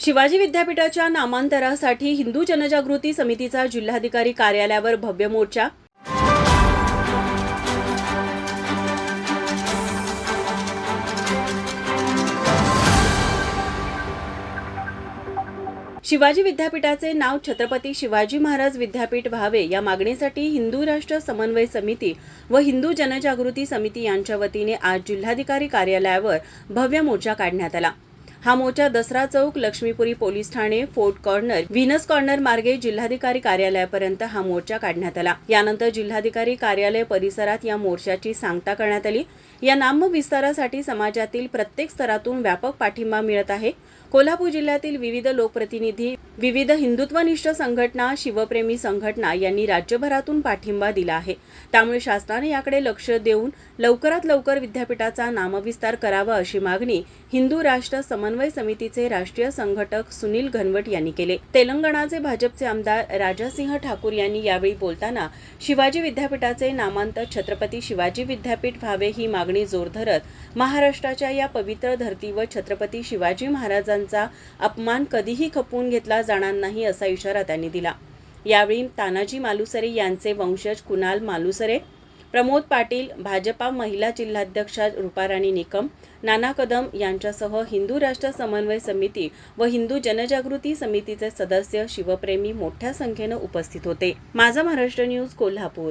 शिवाजी विद्यापीठाच्या नामांतरासाठी हिंदू जनजागृती समितीचा जिल्हाधिकारी कार्यालयावर भव्य मोर्चा. शिवाजी विद्यापीठाचे नाव छत्रपती शिवाजी महाराज विद्यापीठ व्हावे या मागणीसाठी हिंदू राष्ट्र समन्वय समिती व हिंदू जनजागृती समिती यांच्या वतीने आज जिल्हाधिकारी कार्यालयावर भव्य मोर्चा काढण्यात आला. हा मोर्चा दसरा चौक लक्ष्मीपुरी पोलीस ठाणे फोर्ट कॉर्नर व्हिनस कॉर्नर मार्गे जिल्हाधिकारी कार्यालयापर्यंत हा मोर्चा काढण्यात आला. यानंतर जिल्हाधिकारी कार्यालय परिसरात या मोर्चाची सांगता करण्यात आली. या नामविस्तारासाठी समाजातील प्रत्येक स्तरातून व्यापक पाठिंबा मिळत आहे. कोल्हापूर जिल्ह्यातील विविध लोकप्रतिनिधी विविध हिंदुत्वनिष्ठ संघटना शिवप्रेमी संघटना यांनी राज्यभरातून पाठिंबा दिला आहे. त्यामुळे शासनाने याकडे लक्ष देऊन लवकरात लवकर विद्यापीठाचा नामविस्तार करावा अशी मागणी हिंदू राष्ट्र समन्वय समितीचे राष्ट्रीय संघटक सुनील घनवट यांनी केले. तेलंगणाचे भाजपचे आमदार राजासिंह ठाकूर यांनी यावेळी बोलताना शिवाजी विद्यापीठाचे नामांतर छत्रपती शिवाजी विद्यापीठ व्हावे ही मागणी जोर धरत महाराष्ट्राच्या या पवित्र धर्तीवर छत्रपती शिवाजी महाराजांचा अपमान कधीही खपवून घेतला जाणार नाही असा इशारा त्यांनी दिला. यावेळी तानाजी मालुसरे यांचे वंशज कुणाल मालुसरे प्रमोद पाटील भाजपा महिला जिल्हाध्यक्षा रुपाराणी निकम नाना कदम यांच्यासह हिंदू राष्ट्र समन्वय समिती व हिंदू जनजागृती समितीचे सदस्य शिवप्रेमी मोठ्या संख्येनं उपस्थित होते. माझा महाराष्ट्र न्यूज कोल्हापूर.